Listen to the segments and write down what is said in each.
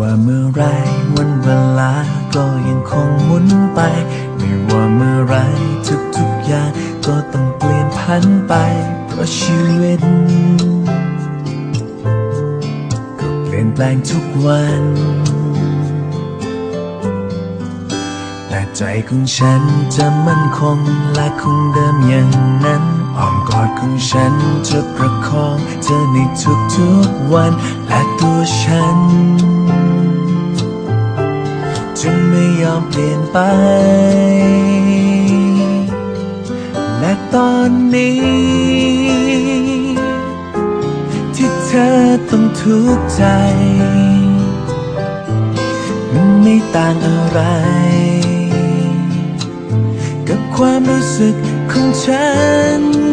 ว่าเมื่อไรวันเวลาก็ยังคงหมุนไป ไม่ว่าเมื่อไรทุกทุกอย่างก็ต้องเปลี่ยนผันไป เพราะชีวิต ก็เปลี่ยนแปลงทุกวัน แต่ใจของฉันจะมั่นคงและคงเดิมอย่างนั้น อ้อมกอดของฉันจะประคองเธอในทุกๆวันและตัวฉัน จะไม่ยอมเปลี่ยนไป และตอนนี้ ที่เธอต้องทุกข์ใจ มันไม่ต่างอะไร กับความรู้สึกของฉัน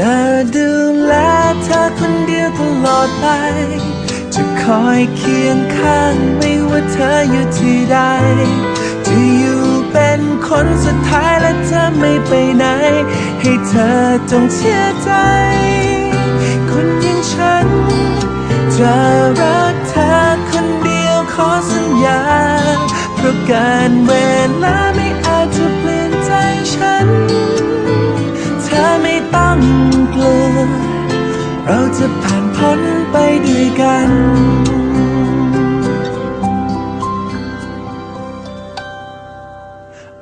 จะดูแลเธอคนเดียวตลอดไป จะคอยเคียงข้างไม่ว่าเธออยู่ที่ใด จะอยู่เป็นคนสุดท้ายและจะไม่ไปไหน ให้เธอจงเชื่อใจ คนอย่างฉัน จะรักเธอคนเดียวขอสัญญา เพราะการเวลาไม่อาจจะเปลี่ยนใจฉัน เธอไม่ต้องกลัวเราจะผ่านพ้นไปด้วยกัน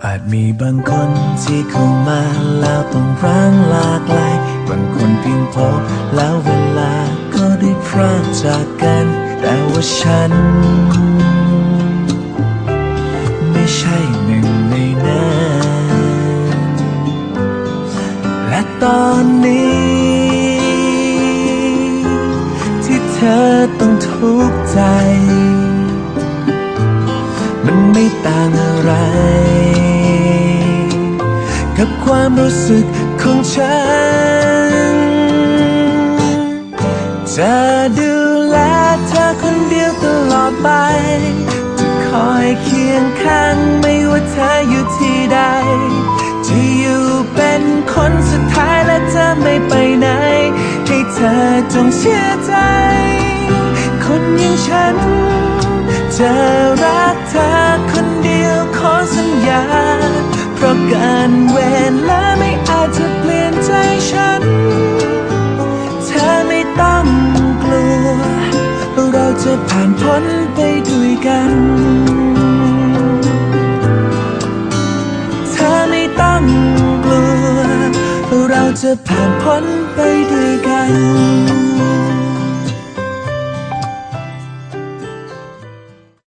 อาจมีบางคนที่เข้ามาแล้วต้องร้างลากลายบางคนเพียงพบแล้วเวลาก็ได้พรากจากกัน แต่ว่าฉัน ทุกข์ใจ มันไม่ต่างอะไร กับความรู้สึกของฉัน จะดูแลเธอคนเดียวตลอดไป จะคอยเคียงข้างไม่ว่าเธออยู่ที่ใด จะอยู่เป็นคนสุดท้ายและจะไม่ไปไหน ให้เธอจงเชื่อใจ ฉัน จะรักเธอคนเดียวขอสัญญา เพราะการเวลาไม่อาจจะเปลี่ยนใจฉัน เธอไม่ต้องกลัว เราจะผ่านพ้นไปด้วยกันเธอไม่ต้องกลัวเราจะผ่านพ้นไปด้วยกัน